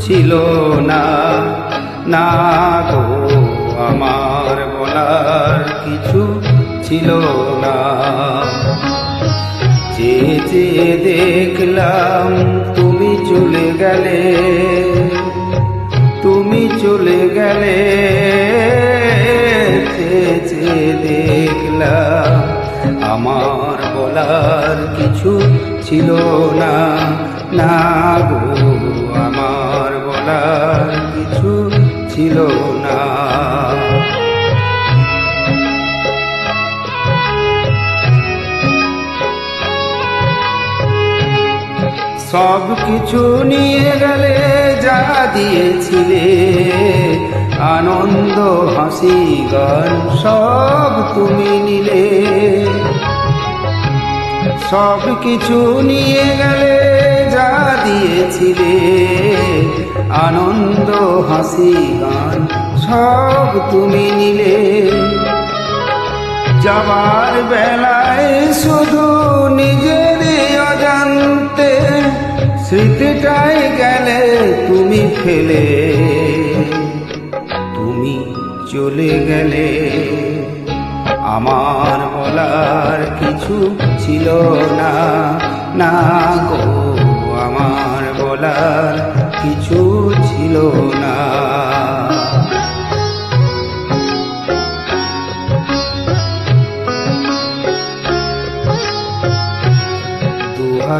ছিল না। না গো, আমার বলার কিছু ছিল না। যে যে দেখলাম তুমি চলে গেলে, তুমি চলে গেলে যে দেখলাম আমার বলার কিছু ছিল না। সব কিছু নিয়ে গেলে যা দিয়েছিলে, আনন্দ, হাসি, গান, সব তুমি নিলে। সব কিছু নিয়ে গেলে যা দিয়েছিলে, আনন্দ, হাসি, গান, সব তুমি নিলে। যাবার বেলায় শুধু নিজের অজান্তে স্মৃতিটাই গেলে তুমি ফেলে, তুমি চলে গেলে। আমার বলার কিছু ছিল না না গো, আমার বলার কিছু ছিল না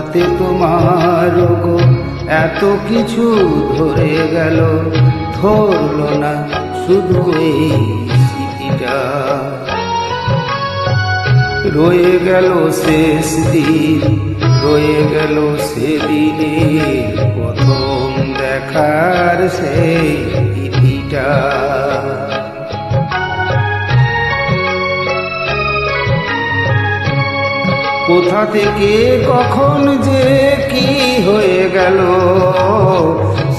হাতে তোমার গো এত কিছু ধরে গেল। ধরল না শুধু এই স্মৃতিটা। রয়ে গেল শেষ দিন, রয়ে গেল সেদিনে প্রথম দেখার সেই ইতিটা কোথা থেকে, কখন যে কি হয়ে গেল,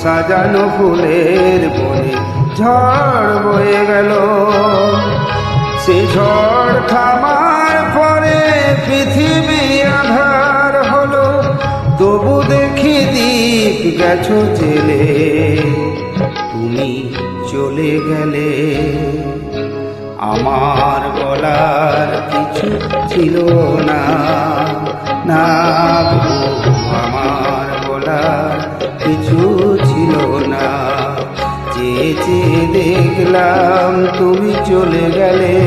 সাজানো ফুলের বনে ঝড় বয়ে গেল। সে ঝড় থামার পরে পৃথিবী আধার হলো, তবু দেখি দ্বীপ গেছো জেলে, তুমি চলে গেলে। আমার কিছু ছিল না। না আমার বলার কিছু ছিল না। যে যে দেখলাম তুমি চলে গেলে,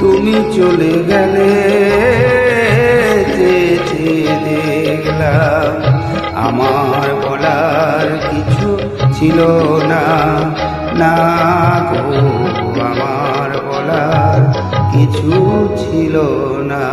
তুমি চলে গেলে। যে যে দেখলাম আমার বলার কিছু ছিল না। না গো কিছু ছিল না।